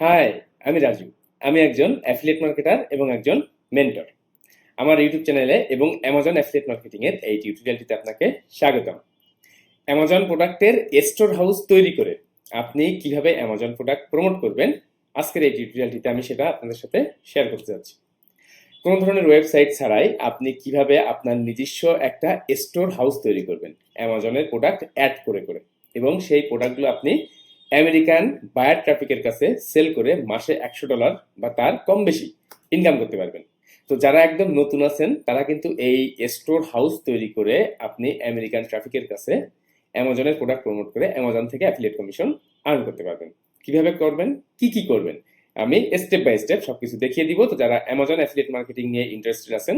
High আমি রাজু। আমি একজন অ্যাফিলিয়েট মার্কেটার এবং একজন মেন্টর আমার ইউটিউব চ্যানেলে এবং অ্যামাজন অ্যাফিলিয়েট মার্কেটিং এর এই টিউটোরিয়ালটিতে আপনাকে স্বাগতম। অ্যামাজন প্রোডাক্টের স্টোর হাউস তৈরি করে আপনি কীভাবে অ্যামাজন প্রোডাক্ট প্রমোট করবেন, আজকের এই টিউটোরিয়ালটিতে আমি সেটা আপনাদের সাথে শেয়ার করতে যাচ্ছি। কোনো ধরনের ওয়েবসাইট ছাড়াই আপনি কীভাবে আপনার নিজস্ব একটা স্টোর হাউস তৈরি করবেন অ্যামাজনের প্রোডাক্ট অ্যাড করে করে। এবং সেই প্রোডাক্টগুলো আপনি আমেরিকান বায়ার ট্রাফিকের কাছে সেল করে মাসে একশো ডলার বা তার কম বেশি ইনকাম করতে পারবেন। তো যারা একদম নতুন আছেন, তারা কিন্তু এই স্টোর হাউস তৈরি করে আপনি আমেরিকান ট্রাফিকের কাছে অ্যামাজনের প্রোডাক্ট প্রমোট করে অ্যামাজন থেকে অ্যাফিলিয়েট কমিশন আর্ন করতে পারবেন। কীভাবে করবেন? কি কি করবেন? আমি স্টেপ বাই স্টেপ সবকিছু দেখিয়ে দিব। তো যারা অ্যামাজন অ্যাফিলিয়েট মার্কেটিং নিয়ে ইন্টারেস্টেড আছেন,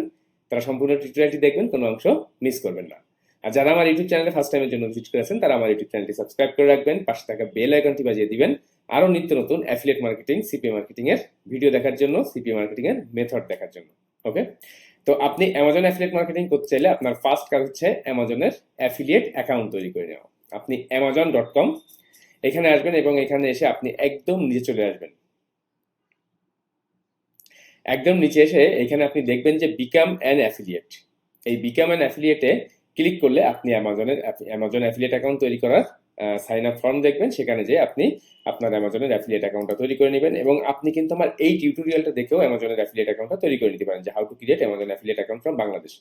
তারা সম্পূর্ণ টিউটোরিয়ালটি দেখবেন, কোনো অংশ মিস করবেন না। আর যারা আমার ইউটিউব চ্যানেলে ফার্স্ট টাইমের জন্য ভিজিট করেছেন তারা আমার ইউটিউব চ্যানেলটি সাবস্ক্রাইব করে রাখবেন, পাশে থাকা বেল আইকনটি বাজিয়ে দিবেন, আরও নিত্য নতুন অ্যাফিলিয়েট মার্কেটিং সিপি মার্কেটিং এর ভিডিও দেখার জন্য সিপি মার্কেটিং এর মেথড দেখার জন্য ওকে তো আপনি অ্যামাজন অ্যাফিলিয়েট মার্কেটিং করতে চাইলে আপনার ফার্স্ট কাজ হচ্ছে অ্যামাজনের অ্যাফিলিয়েট অ্যাকাউন্ট তৈরি করে নেওয়া। আপনি অ্যামাজন ডট কম এখানে আসবেন এবং এখানে এসে আপনি একদম নিচে চলে আসবেন। একদম নিচে এসে এখানে আপনি দেখবেন যে বিকাম অ্যান অ্যাফিলিয়েট এই বিকাম অ্যান অ্যাফিলিয়েটে ক্লিক করলে আপনি অ্যামাজনের অ্যামাজন অ্যাফিলিয়েট অ্যাকাউন্ট তৈরি করার সাইন আপ ফর্ম দেখবেন। সেখানে যে আপনি আপনার অ্যামাজনের অ্যাফিলিয়েট অ্যাকাউন্টটা তৈরি করে নেবেন এবং আপনি কিন্তু আমার এই টিউটোরিয়ালটা দেখেও অ্যামাজনের অ্যাফিলিয়েট অ্যাকাউন্টটা তৈরি করে নিতে পারেন, যে how to create Amazon affiliate account from Bangladesh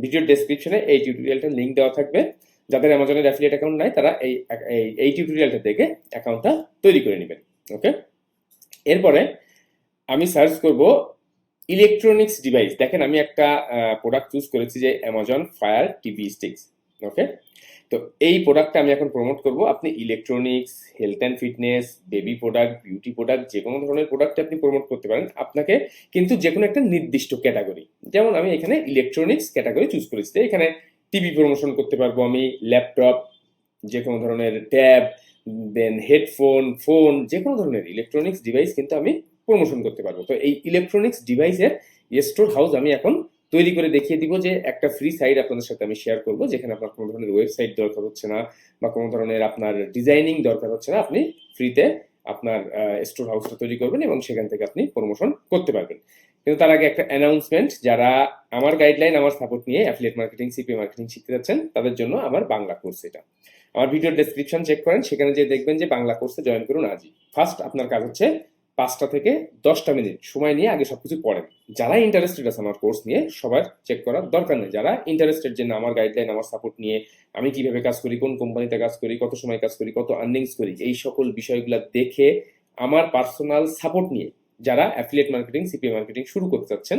ভিডিওর ডেসক্রিপশনে এই টিউটোরিয়ালটার লিঙ্ক দেওয়া থাকবে। যাদের অ্যামাজনের অ্যাফিলিয়েট অ্যাকাউন্ট নাই, তারা এই- এই টিউটোরিয়ালটা দেখে অ্যাকাউন্টটা তৈরি করে নেবেন। ওকে এরপরে আমি সার্চ করব ইলেকট্রনিক্স ডিভাইস দেখেন, আমি একটা প্রোডাক্ট চুজ করেছি যে Amazon fire TV sticks okay তো এই প্রোডাক্টটা আমি এখন প্রমোট করব। আপনি electronics health and fitness baby product beauty product যে কোনো ধরনের প্রোডাক্ট আপনি প্রমোট করতে পারেন। আপনাকে কিন্তু যে কোনো একটা নির্দিষ্ট ক্যাটাগরি যেমন আমি এখানে ইলেকট্রনিক্স ক্যাটাগরি চুজ করেছি। এখানে টিভি প্রমোশন করতে পারব আমি ল্যাপটপ যে কোনো ধরনের ট্যাব দেন হেডফোন ফোন যে কোনো ধরনের ইলেকট্রনিক্স ডিভাইস কিন্তু আমি প্রমোশন করতে পারব। তো এই ইলেকট্রনিক্স ডিভাইসের স্টোর হাউস আমি এখন তৈরি করে দেখিয়ে দিব যে একটা ফ্রি সাইট আপনাদের সাথে আমি শেয়ার করব, যেখানে আপনার কোনো ধরনের ওয়েবসাইট দরকার হচ্ছে না বা কোনো ধরনের আপনার ডিজাইনিং দরকার হচ্ছে না, আপনি ফ্রিতে আপনার স্টোর হাউসটা তৈরি করবেন এবং সেখান থেকে আপনি প্রমোশন করতে পারবেন। কিন্তু তার আগে একটা অ্যানাউন্সমেন্ট যারা আমার গাইডলাইন আমার সাপোর্ট নিয়ে অ্যাফিলিয়েট মার্কেটিং সিপি মার্কেটিং শিখতে যাচ্ছেন, তাদের জন্য আমার বাংলা কোর্স এটা। আমার ভিডিওর ডেসক্রিপশন চেক করেন, সেখানে যে দেখবেন যে বাংলা কোর্সে জয়েন করুন আজই। ফার্স্ট আপনার কাজ হচ্ছে পাঁচটা থেকে দশটা মিনিট সময় নিয়ে আগে সবকিছু পড়েন। যারা ইন্টারেস্টেড আছে আমার কোর্স নিয়ে, সবার চেক করার দরকার নেই। যারা ইন্টারেস্টেড যে আমার গাইডলাইন আমার সাপোর্ট নিয়ে, আমি কীভাবে কাজ করি, কোন কোম্পানিতে কাজ করি, কত সময় কাজ করি, কত আর্নিংস করি, এই সকল বিষয়গুলো দেখে আমার পার্সোনাল সাপোর্ট নিয়ে যারা অ্যাফিলিয়েট মার্কেটিং সিপি মার্কেটিং শুরু করতে চাচ্ছেন,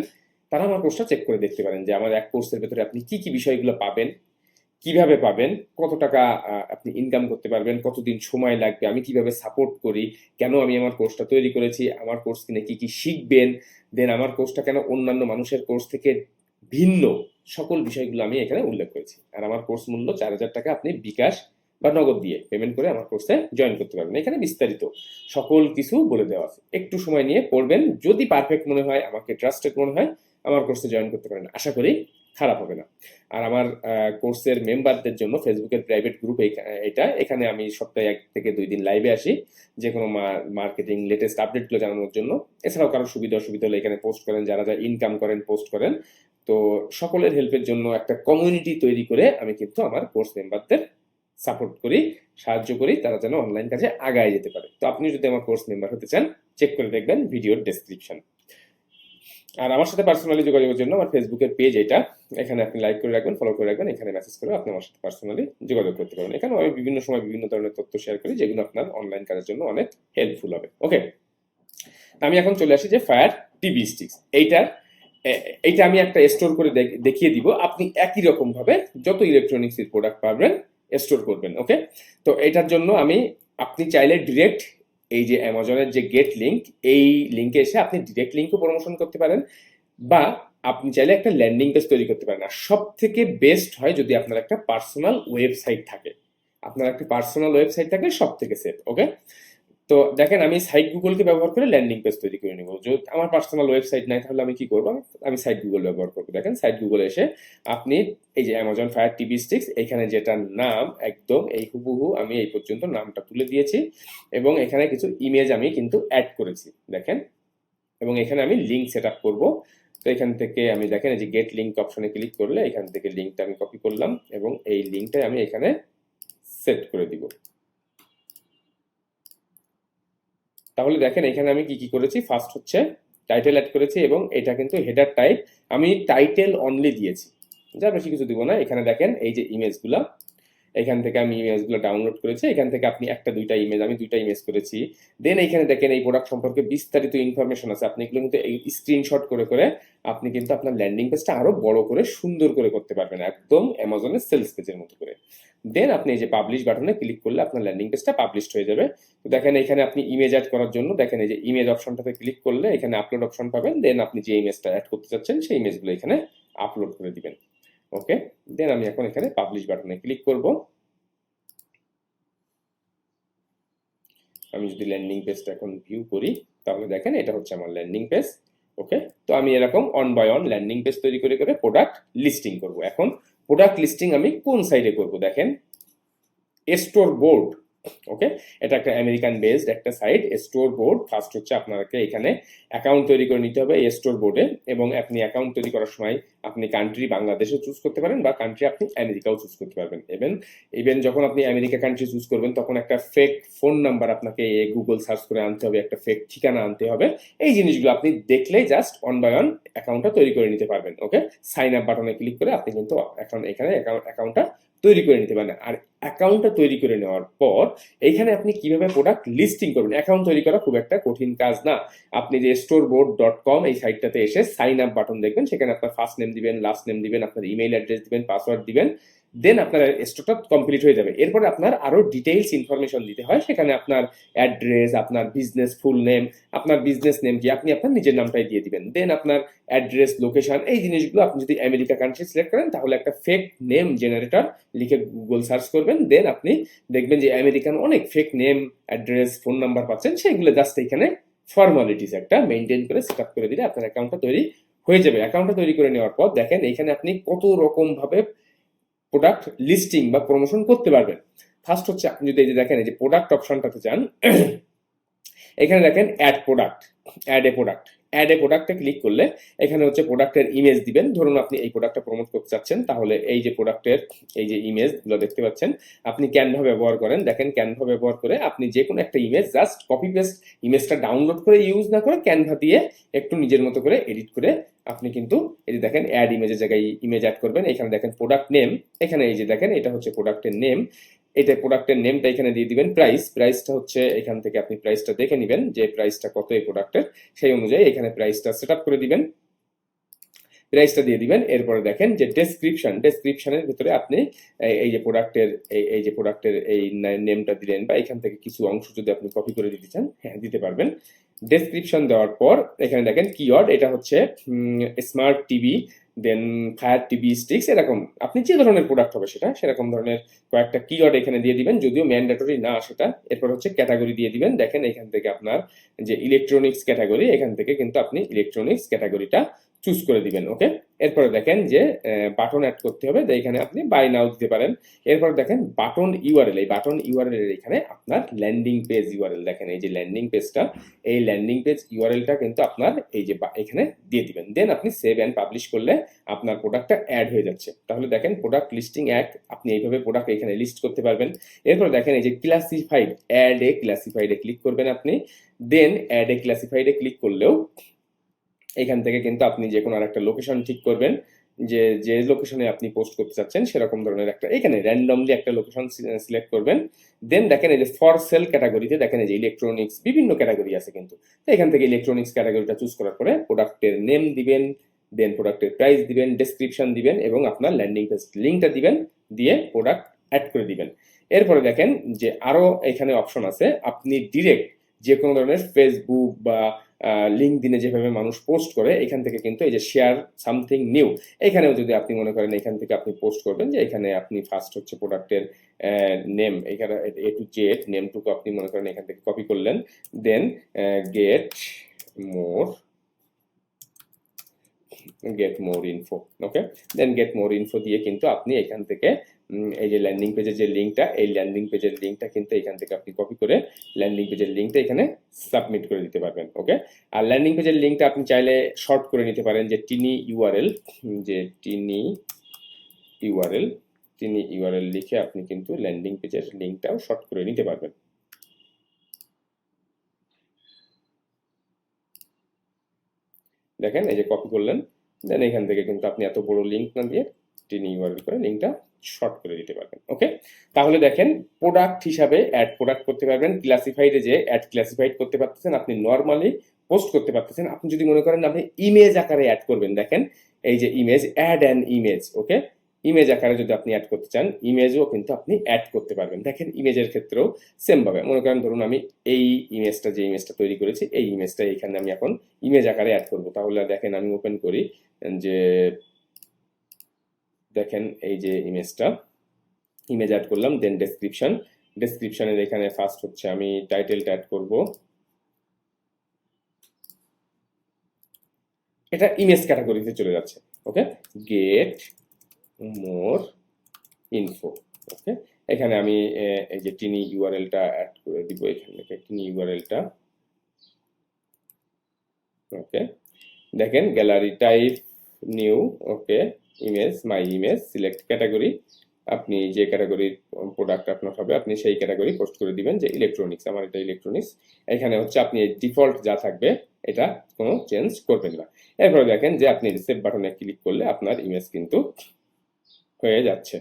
তারা আমার কোর্সটা চেক করে দেখতে পারেন যে আমার এক কোর্সের ভেতরে আপনি কি কি বিষয়গুলো পাবেন কীভাবে পাবেন? কত টাকা আপনি ইনকাম করতে পারবেন? কতদিন সময় লাগবে? আমি কীভাবে সাপোর্ট করি? কেন আমি আমার কোর্সটা তৈরি করেছি? আমার কোর্স কিনে কি কি শিখবেন? দেন আমার কোর্সটা কেন অন্যান্য মানুষের কোর্স থেকে ভিন্ন? সকল বিষয়গুলো আমি এখানে উল্লেখ করেছি। আর আমার কোর্স মূল্য চার হাজার টাকা আপনি বিকাশ বা নগদ দিয়ে পেমেন্ট করে আমার কোর্সে জয়েন করতে পারবেন। এখানে বিস্তারিত সকল কিছু বলে দেওয়া আছে। একটু সময় নিয়ে পড়বেন। যদি পারফেক্ট মনে হয়, আমাকে ট্রাস্টেড মনে হয়, আমার কোর্সে জয়েন করতে পারেন। আশা করি খারাপ হবে না। আর আমার কোর্সের মেম্বারদের জন্য ফেসবুকের প্রাইভেট গ্রুপ এটা, এখানে আমি সপ্তাহে এক থেকে দুই দিন লাইভে আসি। যে কোনো মার্কেটিং লেটেস্ট আপডেটগুলো জানানোর জন্য। এছাড়াও কারও সুবিধা অসুবিধা হলে এখানে পোস্ট করেন, যারা যারা ইনকাম করেন পোস্ট করেন। তো সকলের হেল্পের জন্য একটা কমিউনিটি তৈরি করে আমি কিন্তু আমার কোর্স মেম্বারদের সাপোর্ট করি, সাহায্য করি, তারা যেন অনলাইন কাজে আগায় যেতে পারে। তো আপনি যদি আমার কোর্স মেম্বার হতে চান চেক করে দেখবেন ভিডিওর ডেসক্রিপশন আর আমার সাথে পার্সোনালি যোগাযোগের জন্য আমার ফেসবুকের পেজ এটা। এখানে আপনি লাইক করে রাখবেন ফলো করে রাখবেন, এখানে মেসেজ করে আপনি আমার সাথে পার্সোনালি যোগাযোগ করতে পারবেন। এখানে আমি বিভিন্ন সময় বিভিন্ন ধরনের তথ্য শেয়ার করি, যেগুলো আপনার অনলাইন কাজের জন্য অনেক হেল্পফুল হবে। ওকে আমি এখন চলে আসি যে ফায়ার টিভি স্টিক্স এইটার এইটা আমি একটা স্টোর করে দেখ- দেখিয়ে দিব। আপনি একই রকম ভাবে যত ইলেকট্রনিক্স এর প্রোডাক্ট পাবেন স্টোর করবেন। ওকে তো এটার জন্য আমি, আপনি চাইলে ডিরেক্ট এই যে অ্যামাজনের যে গেট লিঙ্ক এই লিঙ্কে এসে আপনি ডিরেক্ট লিঙ্কও প্রমোশন করতে পারেন বা আপনি চাইলে একটা ল্যান্ডিং পেজ তৈরি করতে পারেন। আর সব থেকে বেস্ট হয় যদি আপনার একটা পার্সোনাল ওয়েবসাইট থাকে। আপনার একটা পার্সোনাল ওয়েবসাইট থাকে সব থেকে সেফ ওকে তো দেখেন, আমি সাইট গুগলকে ব্যবহার করে ল্যান্ডিং পেজ তৈরি করে নেব। যদি আমার পার্সোনাল ওয়েবসাইট নাই, তাহলে আমি কি করব? আমি- সাইট গুগল ব্যবহার করব। দেখেন সাইট গুগলে এসে আপনি এই যে অ্যামাজন ফায়ার টিভি স্টিক্স এখানে যেটার নাম একদম এই হুবহু আমি এই পর্যন্ত নামটা তুলে দিয়েছি এবং এখানে কিছু ইমেজ আমি কিন্তু অ্যাড করেছি, দেখেন। এবং এখানে আমি লিঙ্ক সেট আপ করব। তো এখান থেকে আমি দেখেন, এই যে গেট লিঙ্ক অপশনে ক্লিক করলে এখান থেকে লিঙ্কটা আমি কপি করলাম এবং এই লিঙ্কটা আমি এখানে সেট করে দিব। তাহলে দেখেন এখানে আমি কি কি করেছি? ফার্স্ট হচ্ছে টাইটেল অ্যাড করেছি এবং এটা কিন্তু হেডার টাইপ আমি টাইটেল অনলি দিয়েছি। যা বেশি কিছু দিব না। এখানে দেখেন এই যে ইমেজগুলো এখান থেকে আমি ইমেজগুলো ডাউনলোড করেছি, এখান থেকে আপনি একটা, দুইটা ইমেজ আমি দুইটা ইমেজ করেছি। দেন এখানে দেখেন এই প্রোডাক্ট সম্পর্কে বিস্তারিত ইনফরমেশন আছে। আপনি এগুলো কিন্তু এই স্ক্রিনশট করে করে আপনি কিন্তু আপনার ল্যান্ডিং পেজটা আরও বড় করে, সুন্দর করে করতে পারবেন, একদম অ্যামাজনের সেলস পেজের মতো করে। দেন আপনি এই যে পাবলিশ বাটনে ক্লিক করলে আপনার ল্যান্ডিং পেজটা পাবলিশড হয়ে যাবে। তো দেখেন এখানে আপনি ইমেজ অ্যাড করার জন্য দেখেন এই যে ইমেজ অপশনটাতে ক্লিক করলে এখানে আপলোড অপশন পাবেন। দেন আপনি যে ইমেজটা অ্যাড করতে চাচ্ছেন, সেই ইমেজগুলো এখানে আপলোড করে দিবেন। ওকে দেন আমি এখন এখানে পাবলিশ বাটনে ক্লিক করব। আমি যদি ল্যান্ডিং পেজটা এখন ভিউ করি, তাহলে দেখেন এটা হচ্ছে আমার ল্যান্ডিং পেজ ওকে তো আমি এরকম one by one landing page তৈরি করে করে প্রোডাক্ট লিস্টিং করব। এখন প্রোডাক্ট লিস্টিং আমি কোন সাইডে করব? দেখেন স্টোর বোর্ড ওকে এটা একটা আমেরিকান বেসড একটা সাইট স্টোর বোর্ড ফার্স্ট হচ্ছে আপনাকে এখানে অ্যাকাউন্ট তৈরি করে নিতে হবে স্টোর বোর্ডে এবং আপনি অ্যাকাউন্ট তৈরি করার সময় আপনি কান্ট্রি বাংলাদেশে চুজ করতে পারেন বা কান্ট্রি আপনি আমেরিকাও চুজ করতে পারবেন। ইভেন ইভেন যখন আপনি আমেরিকা কান্ট্রি চুজ করবেন, তখন একটা ফেক ফোন নাম্বার আপনাকে গুগল সার্চ করে আনতে হবে, একটা ফেক ঠিকানা আনতে হবে। এই জিনিসগুলো আপনি দেখলেই জাস্ট অন বাই অন অ্যাকাউন্টটা তৈরি করে নিতে পারবেন ওকে সাইন আপ বাটনে ক্লিক করে আপনি কিন্তু এখন এখানে অ্যাকাউন্টটা তৈরি করে নিতে পারেন। আর অ্যাকাউন্টটা তৈরি করে নেওয়ার পর, এইখানে আপনি কীভাবে প্রোডাক্ট লিস্টিং করবেন? অ্যাকাউন্ট তৈরি করা খুব একটা কঠিন কাজ না। আপনি যে স্টোর বোর্ড ডট কম এই সাইটটাতে এসে সাইন আপ বাটন দেখবেন, সেখানে আপনার ফার্স্ট নেম দিবেন লাস্ট নেম দিবেন, আপনার ইমেইল অ্যাড্রেস দিবেন পাসওয়ার্ড দিবেন দেন আপনার স্টোরটা কমপ্লিট হয়ে যাবে। এরপরে আপনার আরও ডিটেইলস ইনফরমেশন দিতে হয়, সেখানে আপনার অ্যাড্রেস আপনার বিজনেস ফুল নেম আপনার বিজনেস নেম কি আপনি আপনার নিজের নামটাই দিয়ে দিবেন। দেন আপনার অ্যাড্রেস লোকেশন এই জিনিসগুলো আপনি যদি আমেরিকা কান্ট্রি সিলেক্ট করেন, তাহলে একটা ফেক নেম জেনারেটর লিখে গুগল সার্চ করবেন। দেন আপনি দেখবেন যে আমেরিকান অনেক fake name address phone number পাচ্ছেন সেগুলো জাস্ট এখানে ফর্মালিটিস একটা মেনটেন করে সেট করে দিলে আপনার অ্যাকাউন্টটা তৈরি হয়ে যাবে। অ্যাকাউন্টটা তৈরি করে নেওয়ার পর দেখেন এখানে আপনি কত রকমভাবে প্রোডাক্ট লিস্টিং বা প্রমোশন করতে পারবেন। ফার্স্ট হচ্ছে আপনি যদি এই যে দেখেন এই যে প্রোডাক্ট অপশনটাতে যান এখানে দেখেন add product add a product add a প্রোডাক্টে ক্লিক করলে এখানে হচ্ছে প্রোডাক্টের ইমেজ দিবেন। ধরুন আপনি এই প্রোডাক্টটা প্রমোট করতে চাচ্ছেন, তাহলে এই যে প্রোডাক্টের এই যে ইমেজগুলো দেখতে পাচ্ছেন, আপনি ক্যানভা ব্যবহার করেন। দেখেন ক্যানভা ব্যবহার করে আপনি যে কোনো একটা ইমেজ জাস্ট কপি পেস্ট ইমেজটা ডাউনলোড করে ইউজ না করে ক্যানভা দিয়ে একটু নিজের মতো করে এডিট করে আপনি কিন্তু এই যে দেখেন অ্যাড ইমেজের জায়গায় ইমেজ অ্যাড করবেন। এখানে দেখেন প্রোডাক্ট নেম এখানে এই যে দেখেন এটা হচ্ছে প্রোডাক্টের নেম এটা প্রোডাক্টের নেমটা এখানে দিয়ে দিবেন প্রাইস প্রাইসটা হচ্ছে এখান থেকে আপনি প্রাইসটা দেখে নেবেন যে প্রাইসটা কত এই প্রোডাক্টের সেই অনুযায়ী এখানে প্রাইসটা সেট করে দিবেন। প্রাইসটা দিয়ে দিবেন, এরপরে দেখেন যে ডেসক্রিপশন ডেসক্রিপশনের ভিতরে আপনি এই- এই যে প্রোডাক্টের এই এই যে প্রোডাক্টের এই নেমটা দিলেন বা এখান থেকে কিছু অংশ যদি আপনি কপি করে দিতে চান হ্যাঁ দিতে পারবেন। ডেসক্রিপশন দেওয়ার পর এখানে দেখেন কিওয়ার্ড এটা হচ্ছে smart TV then fire TV sticks এরকম। আপনি যে ধরনের প্রোডাক্ট হবে সেটা, সেরকম ধরনের কয়েকটা কিওয়ার্ড এখানে দিয়ে দিবেন। যদিও ম্যান্ডেটরি না সেটা, এরপর হচ্ছে ক্যাটাগরি দিয়ে দিবেন। দেখেন এখান থেকে আপনার যে ইলেকট্রনিক্স ক্যাটাগরি এখান থেকে কিন্তু আপনি ইলেকট্রনিক্স ক্যাটাগরিটা চুজ করে দিবেন ওকে এরপরে দেখেন যে বাটন অ্যাড করতে হবে তো এখানে আপনি বাই নাও দিতে পারেন। এরপরে দেখেন বাটন ইউআরএল এই বাটন ইউআরএল এর এখানে আপনার ল্যান্ডিং পেজ ইউআরএল দেখেন, এই যে ল্যান্ডিং পেজটা এই ল্যান্ডিং পেজ ইউআরএলটা কিন্তু আপনার এই যে এখানে দিয়ে দিবেন। দেন আপনি সেভ অ্যান্ড পাবলিশ করলে আপনার প্রোডাক্টটা অ্যাড হয়ে যাচ্ছে। তাহলে দেখেন প্রোডাক্ট লিস্টিং অ্যাড আপনি এইভাবে প্রোডাক্ট এখানে লিস্ট করতে পারবেন। এরপর দেখেন এই যে ক্লাসিফাইড অ্যাড এ ক্লাসিফাইডে ক্লিক করবেন আপনি। দেন অ্যাড এ ক্লাসিফাইডে ক্লিক করলেও এখান থেকে কিন্তু আপনি যে কোনো আরেকটা লোকেশন ঠিক করবেন। যে যে লোকেশনে আপনি পোস্ট করতে চাচ্ছেন সেরকম ধরনের একটা, এখানে র্যান্ডমলি একটা লোকেশন সিলেক্ট করবেন। দেন দেখেন এই যে ফর সেল ক্যাটাগরিতে দেখেন এই যে ইলেকট্রনিক্স বিভিন্ন ক্যাটাগরি আছে কিন্তু। এখান থেকে ইলেকট্রনিক্স ক্যাটাগরিটা চুজ করার পরে প্রোডাক্টের নেম দিবেন দেন প্রোডাক্টের প্রাইস দিবেন ডেসক্রিপশন দিবেন এবং আপনার ল্যান্ডিং পেজ লিঙ্কটা দিবেন, দিয়ে প্রোডাক্ট অ্যাড করে দিবেন। এরপরে দেখেন যে আরও এখানে অপশন আছে, আপনি ডিরেক্ট যে কোনো ধরনের ফেসবুক বা লিঙ্ক দিনে যেভাবে মানুষ পোস্ট করে, এখান থেকে কিন্তু এই যে শেয়ার সামথিং নিউ এখানেও যদি আপনি মনে করেন এখান থেকে আপনি পোস্ট করবেন যে এখানে আপনি ফার্স্ট হচ্ছে প্রোডাক্টের নেম এখানে এ টু জেড নেমটুকু আপনি মনে করেন এখান থেকে কপি করলেন then get more get more info okay then get more info দিয়ে কিন্তু আপনি এখান থেকে এই যে ল্যান্ডিং পেজের যে লিঙ্কটা এই ল্যান্ডিং পেজের লিঙ্কটা কিন্তু এখান থেকে আপনি কপি করে ল্যান্ডিং পেজের লিঙ্কটা এখানে সাবমিট করে দিতে পারবেন ওকে আর ল্যান্ডিং পেজের লিঙ্কটা আপনি চাইলে শর্ট করে নিতে পারেন যে টিনি ইউআরএল যে টিনি ইউআরএল টিনি ইউআরএল লিখে আপনি কিন্তু ল্যান্ডিং পেজের লিঙ্কটাও শর্ট করে নিতে পারবেন। দেখেন, এই যে কপি করলেন দেন এখান থেকে কিন্তু আপনি এত বড় লিঙ্ক না দিয়ে টিনি ইউআরএল করে লিঙ্কটা শর্ট করে দিতে পারবেন ওকে তাহলে দেখেন প্রোডাক্ট হিসাবে অ্যাড প্রোডাক্ট করতে পারবেন ক্লাসিফাইডে যে অ্যাড ক্লাসিফাইড করতে পারতেছেন, আপনি নর্মালি পোস্ট করতে পারতেছেন, আপনি যদি মনে করেন আপনি ইমেজ আকারে অ্যাড করবেন, দেখেন, এই যে image add an image okay image আকারে যদি আপনি অ্যাড করতে চান ইমেজও কিন্তু আপনি অ্যাড করতে পারবেন। দেখেন ইমেজের ক্ষেত্রেও সেমভাবে মনে করেন ধরুন আমি এই ইমেজটা যে ইমেজটা তৈরি করেছি, এই ইমেজটা এখানে আমি এখন ইমেজ আকারে অ্যাড করব। তাহলে দেখেন, আমি ওপেন করি যে দেখেন এই যে ইমেজটা ইমেজ অ্যাড করলাম দেন ডেসক্রিপশন ডেসক্রিপশনের এখানে ফার্স্ট হচ্ছে আমি টাইটেলটা অ্যাড করব। এটা ইমেজ ক্যাটাগরিতে চলে যাচ্ছে ওকে গেট মোর ইনফো ওকে এখানে আমি এই যে টিনি ইউআরএলটা অ্যাড করে দিব এখান থেকে টিনি ইউআরএলটা ওকে দেখেন gallery type new okay image my image select category আপনি যে ক্যাটাগরির প্রোডাক্ট আপনার হবে, আপনি সেই ক্যাটাগরি পোস্ট করে দিবেন যে ইলেকট্রনিক্স আমার এটা ইলেকট্রনিক্স এখানে হচ্ছে আপনি ডিফল্ট যা থাকবে, এটা কোনো চেঞ্জ করবেন না। এরপরে দেখেন যে আপনি সেভ বাটনে ক্লিক করলে আপনার ইমেজ কিন্তু হয়ে যাচ্ছে।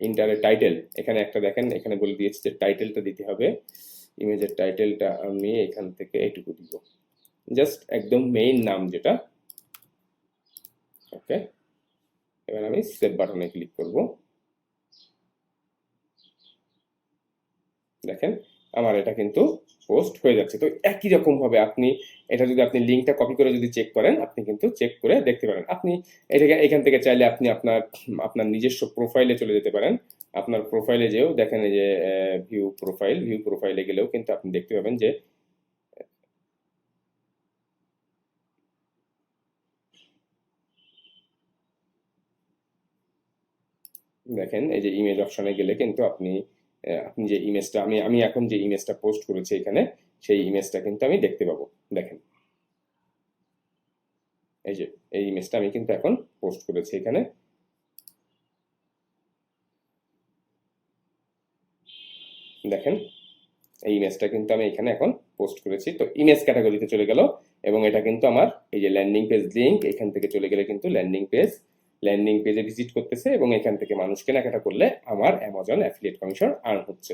ইন্টারে টাইটেল এখানে একটা দেখেন, এখানে বলে দিয়েছি যে টাইটেলটা দিতে হবে। ইমেজের টাইটেলটা আমি এখান থেকে এইটুকু দিব। জাস্ট একদম মেইন নাম যেটা। ওকে এবার আমি সেভ বাটনে ক্লিক করব। দেখেন, আমার এটা কিন্তু পোস্ট হয়ে যাচ্ছে। তো একই রকম ভাবে আপনি, এটা যদি আপনি লিঙ্কটা কপি করে যদি চেক করেন, আপনি কিন্তু চেক করে দেখতে পারেন। আপনি এটাকে, এখান থেকে চাইলে আপনি আপনার আপনার নিজস্ব প্রোফাইলে চলে যেতে পারেন। আপনার প্রোফাইলে যেও দেখেন যে ভিউ প্রোফাইল ভিউ প্রোফাইলে গেলেও কিন্তু আপনি দেখতে পাবেন যে দেখেন, এই যে ইমেজ অপশনে গেলে কিন্তু আপনি আপনি যে ইমেজটা আমি আমি এখন যে ইমেজটা পোস্ট করেছি এখানে, সেই ইমেজটা কিন্তু আমি দেখতে পাবো। দেখেন। এই যে, এই ইমেজটা আমি কিন্তু এখন পোস্ট করেছি এখানে। দেখেন, এই ইমেজটা কিন্তু আমি এখানে এখন পোস্ট করেছি। তো ইমেজ ক্যাটাগরিতে চলে গেল, এবং এটা কিন্তু আমার, এই যে ল্যান্ডিং পেজ লিঙ্ক এখান থেকে চলে গেলে কিন্তু ল্যান্ডিং পেজ ল্যান্ডিং পেজে ভিজিট করতেছে এবং এখান থেকে মানুষ কেনাকাটা করলে আমার অ্যামাজন অ্যাফিলিয়েট কমিশন আর্ন হচ্ছে।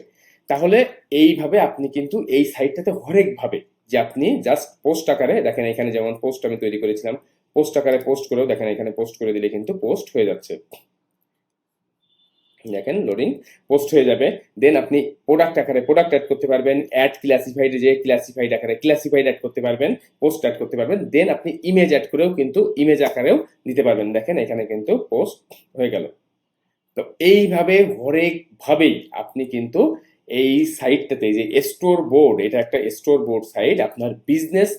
তাহলে এইভাবে আপনি কিন্তু এই সাইটটাতে হরেকভাবে যে আপনি জাস্ট পোস্ট আকারে, দেখেন এখানে যেমন পোস্ট আমি তৈরি করেছিলাম পোস্ট আকারে পোস্ট করেও দেখেন এখানে পোস্ট করে দিলে কিন্তু পোস্ট হয়ে যাচ্ছে। দেখেন লোডিং পোস্ট হয়ে যাবে। দেন আপনি প্রোডাক্ট আকারে প্রোডাক্ট অ্যাড করতে পারবেন অ্যাড ক্লাসিফাইড যে ক্লাসিফাইড আকারে ক্লাসিফাইড অ্যাড করতে পারবেন পোস্ট অ্যাড করতে পারবেন। দেন আপনি ইমেজ অ্যাড করেও কিন্তু ইমেজ আকারেও দিতে পারবেন। দেখেন এখানে কিন্তু পোস্ট হয়ে গেল। তো এইভাবে হরেক ভাবেই আপনি কিন্তু এই সাইটটাতে যে স্টোর বোর্ড এটা একটা স্টোর বোর্ড সাইট আপনার বিজনেস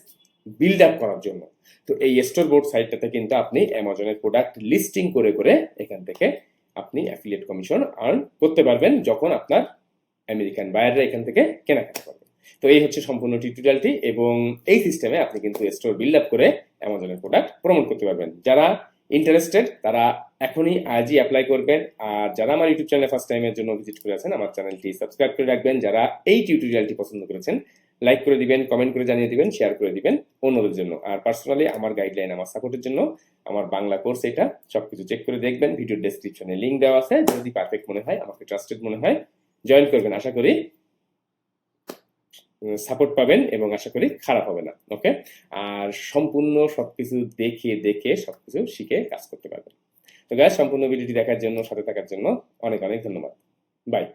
বিল্ড আপ করার জন্য। তো এই স্টোর বোর্ড সাইটটাতে কিন্তু আপনি অ্যামাজনের প্রোডাক্ট লিস্টিং করে করে এখান থেকে আপনি অ্যাফিলিয়েট কমিশন আর্ন করতে পারবেন যখন আপনার আমেরিকান বায়াররা এখান থেকে কেনাকাটা করবে তো এই হচ্ছে সম্পূর্ণ টিউটোরিয়ালটি এবং এই সিস্টেমে আপনি কিন্তু স্টোর বিল্ড আপ করে অ্যামাজনের প্রোডাক্ট প্রমোট করতে পারবেন। যারা ইন্টারেস্টেড তারা এখনই আজই অ্যাপ্লাই করবেন। আর যারা আমার ইউটিউব চ্যানেলে ফার্স্ট টাইমের জন্য ভিজিট করে আছেন, আমার চ্যানেলটি সাবস্ক্রাইব করে রাখবেন। যারা এই টিউটোরিয়ালটি পছন্দ করেছেন লাইক করে দিবেন কমেন্ট করে জানিয়ে দিবেন শেয়ার করে দিবেন অন্যদের জন্য। আর পার্সোনালি আমার গাইডলাইন আমার সাপোর্টের জন্য আমার বাংলা কোর্স এটা, সবকিছু চেক করে দেখবেন ভিডিও ডেসক্রিপশনে লিংক দেওয়া আছে, যদি পারফেক্ট মনে হয়, আমাকে ট্রাস্টেড মনে হয় জয়েন করবেন। আশা করি সাপোর্ট পাবেন এবং আশা করি খারাপ হবে না ওকে আর সম্পূর্ণ সবকিছু দেখে দেখে সবকিছু শিখে কাজ করতে পারবেন। তো গাছ সম্পূর্ণ ভিডিওটি দেখার জন্য, সাথে থাকার জন্য অনেক অনেক ধন্যবাদ। বাই